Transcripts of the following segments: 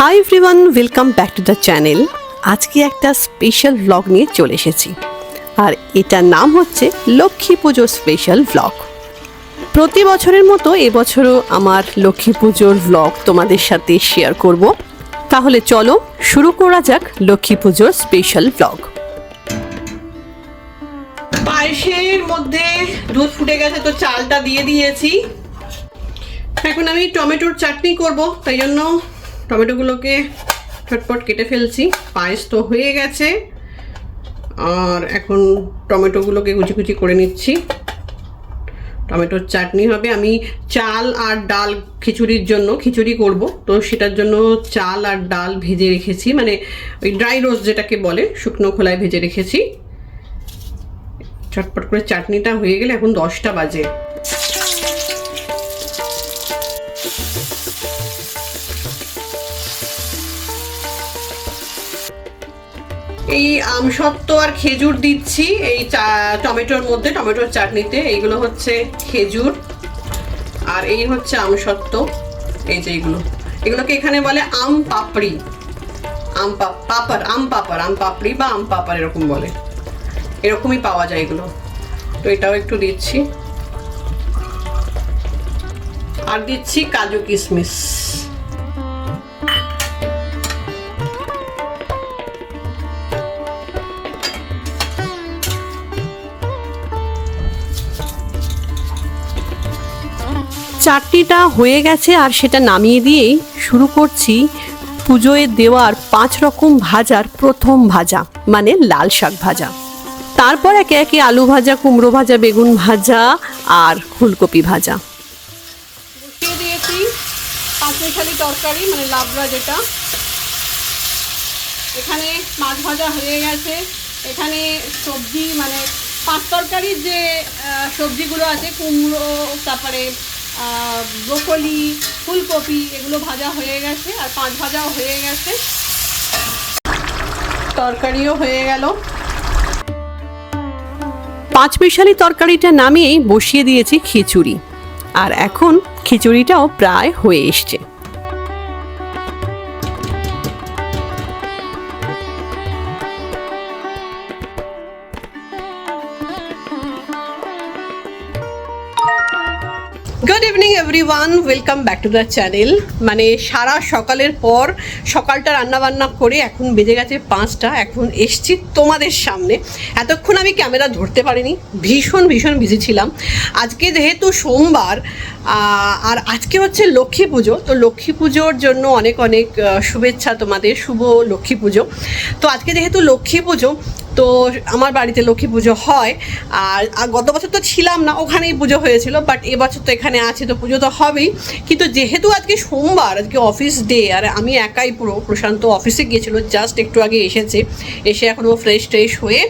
Hi everyone welcome back to the channel আজকে একটা special vlog নিয়ে চলে এসেছি। আর এটার নাম হচ্ছে লক্ষ্মী পুজো স্পেশাল ভ্লগ প্রতি বছরের মতো এবছরও আমার লক্ষ্মী পুজোর ভ্লগ তোমাদের সাথে শেয়ার করব। তাহলে চলো শুরু করা যাক লক্ষ্মী পুজোর স্পেশাল ভ্লগ পায়েসের মধ্যে দুধ ফুটে গেছে তো চালটা দিয়ে দিয়েছি। এখন আমি টমেটোর চাটনি করব, তাই জন্য টমেটোগুলোকে ছটপট কেটে ফেলছি। পায়েস তো হয়ে গেছে। আর এখন টমেটোগুলোকে কুচি কুচি করে নিচ্ছি। টমেটোর চাটনি হবে। আমি চাল আর ডাল খিচুড়ির জন্য খিচুড়ি করব। তো সেটার জন্য চাল আর ডাল ভেজে রেখেছি। মানে ওই ড্রাই রোস্ট যেটাকে বলে, শুকনো খোলায় ভেজে রেখেছি। চটপট করে চাটনিটা হয়ে গেলে এখন দশটা বাজে। এই আমসত্ত্ব আর খেজুর দিচ্ছি, এই টমেটোর মধ্যে, টমেটোর চাটনিতে। এইগুলো হচ্ছে খেজুর, আর এই হচ্ছে আমসত্ত্ব এই যে এইগুলো। এগুলোকে এখানে বলে আম পাপড়ি। আম পাপ- পাপড়, আম পাপড়, আম পাপড়ি বা আম পাপড় এরকম বলে। এরকমই পাওয়া যায় এগুলো। তো এটাও একটু দিচ্ছি। আর দিচ্ছি কাজু কিশমিশ। চাটনিটা হয়ে গেছে আর সেটা নামিয়ে দিয়েই শুরু করছি পুজোয় দেওয়ার পাঁচ রকম ভাজার প্রথম ভাজা মানে লাল শাক ভাজা। তারপর একে একে আলু ভাজা, কুমড়ো ভাজা, বেগুন ভাজা আর ফুলকপি ভাজা। বসিয়ে দিয়েছি পাঁচমিশালি তরকারি মানে লাবড়া যেটা। এখানে মাছ ভাজা হয়ে গেছে। এখানে সবজি মানে পাঁচ তরকারির যে সবজিগুলো আছে, কুমড়ো, তারপরে ব্রোকলি, ফুলকপি, এগুলো ভাজা হয়ে গেছে, আর পাঁচ ভাজাও হয়ে গেছে। তরকারিও হয়ে গেল। পাঁচ মিশালি তরকারিটা নামিয়েই বসিয়ে দিয়েছি খিচুড়ি। আর এখন খিচুড়িটাও প্রায় হয়ে এসছে। Good evening everyone welcome back to the channel মানে সারা সকালের পর সকালটা রান্না বান্না করে এখন বেজে গেছে পাঁচটা, এখন এসছি তোমাদের সামনে। এতক্ষণ আমি ক্যামেরা ধরতে পারিনি, ভীষণ ভীষণ বিজি ছিলাম। আজকে যেহেতু সোমবার আর আজকে হচ্ছে লক্ষ্মী পুজো, তো লক্ষ্মী পুজোর জন্য অনেক অনেক শুভেচ্ছা তোমাদের, শুভ লক্ষ্মী পুজো। তো আজকে যেহেতু লক্ষ্মী পুজো তো আমার বাড়িতে লক্ষ্মী পুজো হয়, আর গত বছর তো ছিলাম না, ওখানেই পুজো হয়েছিল বাট এবছর তো এখানে আছে, তো পুজো তো হবেই। কিন্তু যেহেতু আজকে সোমবার, আজকে অফিস ডে আর আমি একাই পুরো প্রশান্ত অফিসে গিয়েছিল জাস্ট একটু আগে এসেছে, এসে এখনও ফ্রেশ ট্রেশ হয়ে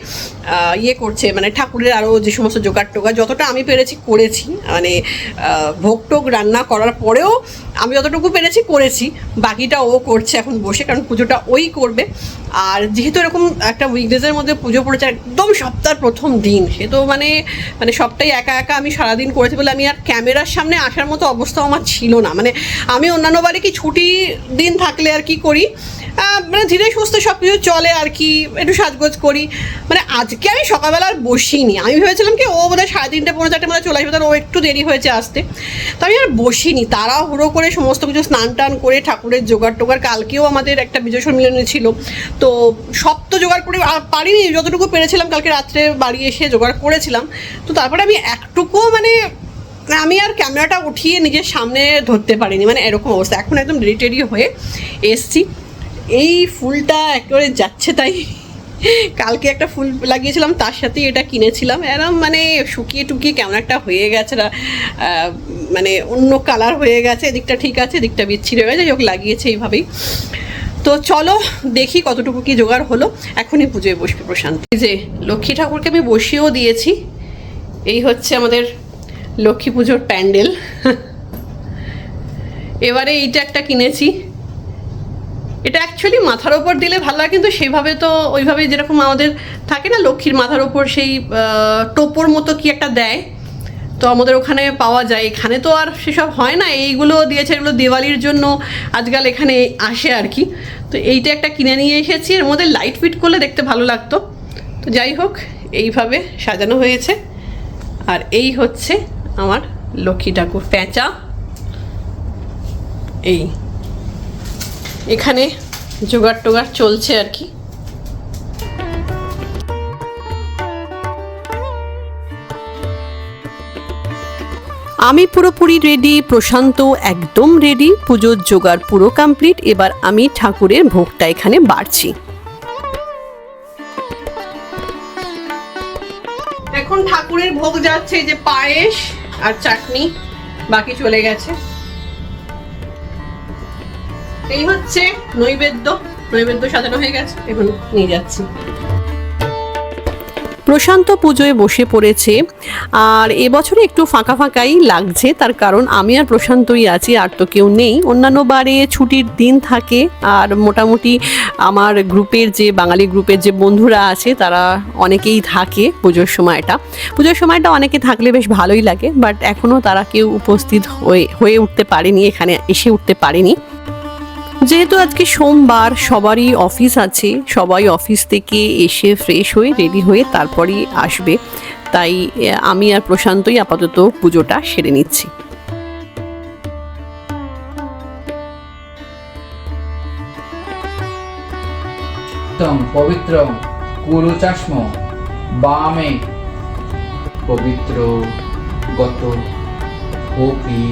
ইয়ে করছে মানে ঠাকুরের আরও যে সমস্ত জোগাড় টোগাড় যতটা আমি পেরেছি, করেছি মানে ভোগ টোগ রান্না করার পরেও আমি যতটুকু পেরেছি, করেছি, বাকিটা ও করছে এখন বসে, কারণ পুজোটা ওই করবে। আর যেহেতু এরকম একটা উইকডেজের মধ্যে পুজো পড়েছে একদম সপ্তাহের প্রথম দিন। সে তো মানে মানে সবটাই একা একা আমি সারাদিন করেছি বলে আমি আর ক্যামেরার সামনে আসার মতো অবস্থা আমার ছিল না। মানে আমি অন্যান্য বারে কি ছুটি দিন থাকলে আর কি করি? মানে ধীরে সুস্থে সব কিছু চলে আর কি, একটু সাজগোজ করি। মানে আজকে আমি সকালবেলা আর বসিনি। আমি ভেবেছিলাম কি ও বোধহয় সাড়ে তিনটে পনেরো চারটে মধ্যে চলে আসবে তার ও একটু দেরি হয়েছে আসতে। তো আমি আর বসিনি। তারা হুড়ো করে সমস্ত কিছু স্নান টান করে ঠাকুরের জোগাড় টোগাড়, কালকেও আমাদের একটা বিজয় সম্মিলনী ছিল। তো সব তো জোগাড় করে পারিনি, যতটুকু পেরেছিলাম কালকে রাত্রে বাড়ি এসে জোগাড় করেছিলাম। তো তারপরে আমি একটুকুও মানে আমি আর ক্যামেরাটা উঠিয়ে নিজের সামনে ধরতে পারিনি। মানে এরকম অবস্থা। এখন একদম রেডি টেডি হয়ে এসছি। এই ফুলটা একেবারে যাচ্ছে তাই। কালকে একটা ফুল লাগিয়েছিলাম, তার সাথেই এটা কিনেছিলাম। এরম মানে শুকিয়ে টুকিয়ে কেমন একটা হয়ে গেছে না মানে অন্য কালার হয়ে গেছে, এদিকটা ঠিক আছে, এদিকটা বিচ্ছিরি হয়ে গেছে যোগ লাগিয়েছে এইভাবেই। তো চলো দেখি কতটুকু কি জোগাড় হলো। এখনই পুজোয় বসবে প্রশান্ত। এই যে লক্ষ্মী ঠাকুরকে আমি বসিয়েও দিয়েছি। এই হচ্ছে আমাদের লক্ষ্মী পুজোর প্যান্ডেল। এবারে এইটা একটা কিনেছি। এটা অ্যাকচুয়ালি মাথার ওপর দিলে ভালো লাগে, কিন্তু সেভাবে তো ওইভাবে যেরকম আমাদের থাকে না, লক্ষ্মীর মাথার ওপর সেই টোপর মতো কি একটা দেয়, তো আমাদের ওখানে পাওয়া যায়। এখানে তো আর সেসব হয় না, এইগুলো দিয়েছে, এগুলো দিওয়ালির জন্য আজকাল এখানে আসে আর কি। তো এইটা একটা কিনে নিয়ে এসেছি, এর মধ্যে লাইট ফিট করলে দেখতে ভালো লাগতো। তো যাই হোক, এইভাবে সাজানো হয়েছে। আর এই হচ্ছে আমার লক্ষ্মী ঠাকুর প্যাঁচা। এই। এখানে জোগাড় টোগাড় চলছে আর কি। আমি পুরোপুরি রেডি প্রশান্ত একদম রেডি পুজোর জোগাড় পুরো কমপ্লিট এবার আমি ঠাকুরের ভোগটা এখানে বাড়ছি। এখন ঠাকুরের ভোগ যাচ্ছে যে পায়েস আর চাটনি বাকি চলে গেছে। এই হচ্ছে নৈবেদ্য। নৈবেদ্য সাজানো হয়ে গেছে, এখন নিয়ে যাচ্ছি। প্রশান্ত পুজোয় বসে পড়েছে, আর এবছরে একটু ফাঁকা ফাঁকাই লাগছে, তার কারণ আমি আর প্রশান্তই আছি, আর তো কেউ নেই। অন্যান্য বারে ছুটির দিন থাকে, আর মোটামুটি আমার গ্রুপের যে, বাঙালি গ্রুপের যে বন্ধুরা আছে, তারা অনেকেই থাকে পুজোর সময়টা। পুজোর সময়টা অনেকে থাকলে বেশ ভালোই লাগে, বাট এখনও তারা কেউ উপস্থিত হয়ে হয়ে উঠতে পারেনি, এখানে এসে উঠতে পারেনি। যেহেতু আজকে সোমবার, সবারই অফিস আছে, সবাই অফিস থেকে এসে ফ্রেশ হয়ে রেডি হয়ে তারপরই আসবে। তাই আমি আর প্রশান্তই আপাতত পুজোটা সেরে নিচ্ছি। পবিত্র কুলো চাষম বামে পবিত্র গত হোপি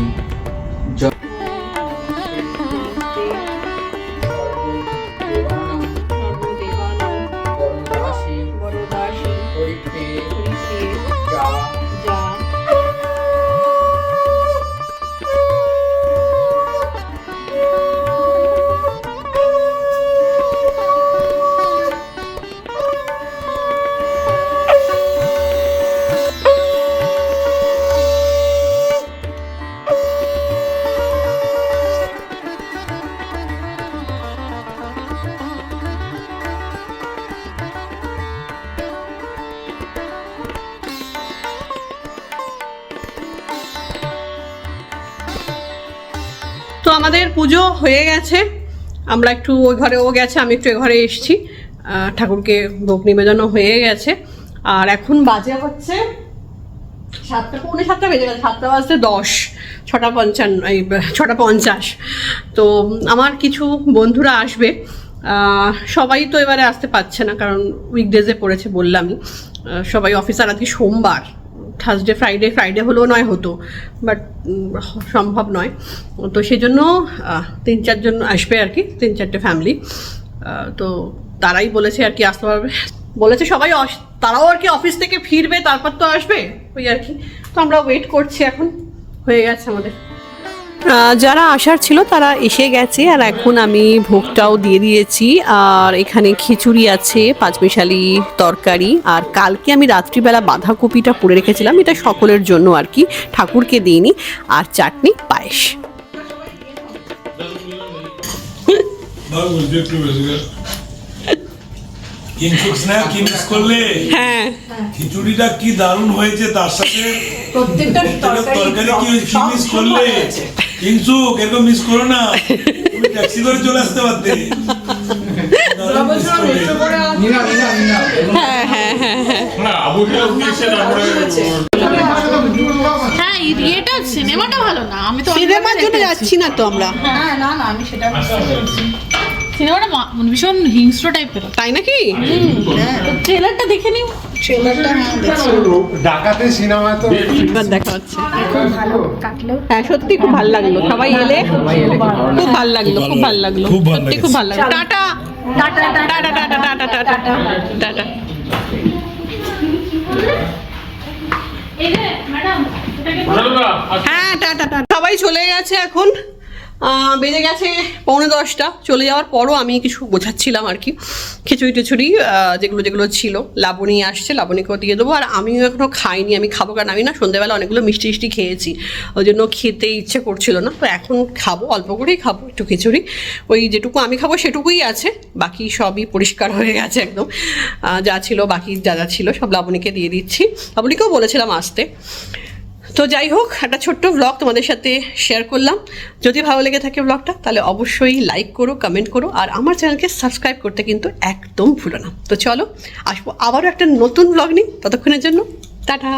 আমাদের পুজো হয়ে গেছে। আমরা একটু ওই ঘরে ও গেছে, আমি একটু এ ঘরে এসেছি। ঠাকুরকে ভোগ নিবেদনও হয়ে গেছে। আর এখন বাজে হচ্ছে সাতটা, পৌনে সাতটা বেজে গেছে, সাতটা বাজতে দশ, ছটা পঞ্চান্ন, এই, ছটা পঞ্চাশ। তো আমার কিছু বন্ধুরা আসবে। সবাই তো এবারে আসতে পারছে না, কারণ উইকডেজে পড়েছে বললামই। সবাই অফিসার আজকে সোমবার। থার্সডে ফ্রাইডে ফ্রাইডে হলেও নয় হতো বাট সম্ভব নয়। তো সেজন্য তিন চারজন আসবে আর কি, তিন চারটে ফ্যামিলি তো তারাই বলেছে আর কি, আসতে পারবে। বলেছে সবাই তারাও আর কি অফিস থেকে ফিরবে, তারপর তো আসবে, ওই আর কি। তো আমরা ওয়েট করছি এখন, হয়ে গেছে আমাদের। যারা আসার ছিল তারা এসে গেছে আর এখন আমি ভোগটাও দিয়ে দিয়েছি। আর এখানে খিচুড়ি আছে পাঁচমিশালি তরকারি। আর কালকে আমি রাত্রিবেলা বাঁধাকপিটা করে রেখেছিলাম এটা সকলের জন্য আর কি ঠাকুরকে দিইনি। আর চাটনি পায়েস। হ্যাঁ। খিচুড়িটা কি দারুণ হয়েছে তার সাথে। প্রত্যেকটা তরকারি কি মিস করলে? আছে। এরকম মিস করো না। তুমি ট্যাক্সি করে চলে আসতে পারতে। হ্যাঁ হ্যাঁ হ্যাঁ হ্যাঁ। হ্যাঁ সিনেমাটা ভালো না। আমি তো সিনেমার জন্য যাচ্ছি না তো আমরা। হ্যাঁ না না আমি সেটা বুঝতে পেরেছি সিনেমাটা মানে ভীষণ হিংস্র টাইপের। তাই নাকি? ট্রেলারটা দেখে নিও। ট্রেলারটা হ্যাঁ ডাকাতে সিনেমা তো। এবার দেখা হচ্ছে। হ্যাঁ সত্যি খুব ভালো লাগল। সবাই এলে খুব ভালো লাগল খুব ভালো লাগল। সত্যি খুব ভালো লাগল। Tata. Tata tata tata tata tata tata হ্যাঁ টাটা টাটা। সবাই চলে গেছে এখন। বেজে গেছে পৌনে দশটা। চলে যাওয়ার পরও আমি কিছু বোঝাচ্ছিলাম আর কি। খিচুড়ি টিচুড়ি যেগুলো যেগুলো ছিল। লাবণী আসছে, লাবণীকেও দিয়ে দেবো। আর আমিও এখনও খাইনি, আমি খাব কারণ আমি না সন্ধ্যেবেলা অনেকগুলো মিষ্টি মিষ্টি খেয়েছি। ওই জন্য খেতে ইচ্ছে করছিল না। তো এখন খাব, অল্প করেই খাব একটু খিচুড়ি। ওই যেটুকু আমি খাব সেটুকুই আছে। বাকি সবই পরিষ্কার হয়ে গেছে একদম। যা ছিল, বাকি যা যা ছিল, সব লাবণীকে দিয়ে দিচ্ছি। লাবণীকেও বলেছিলাম আসতে। তো যাই হোক, একটা ছোট্ট ব্লগ তোমাদের সাথে শেয়ার করলাম। যদি ভালো লেগে থাকে ব্লগটা তাহলে অবশ্যই লাইক করো কমেন্ট করো, আর আমার চ্যানেলকে সাবস্ক্রাইব করতে কিন্তু একদম ভুলো না। তো চলো, আসব আবারও একটা নতুন ব্লগ নিই ততক্ষণের জন্য, টাটা!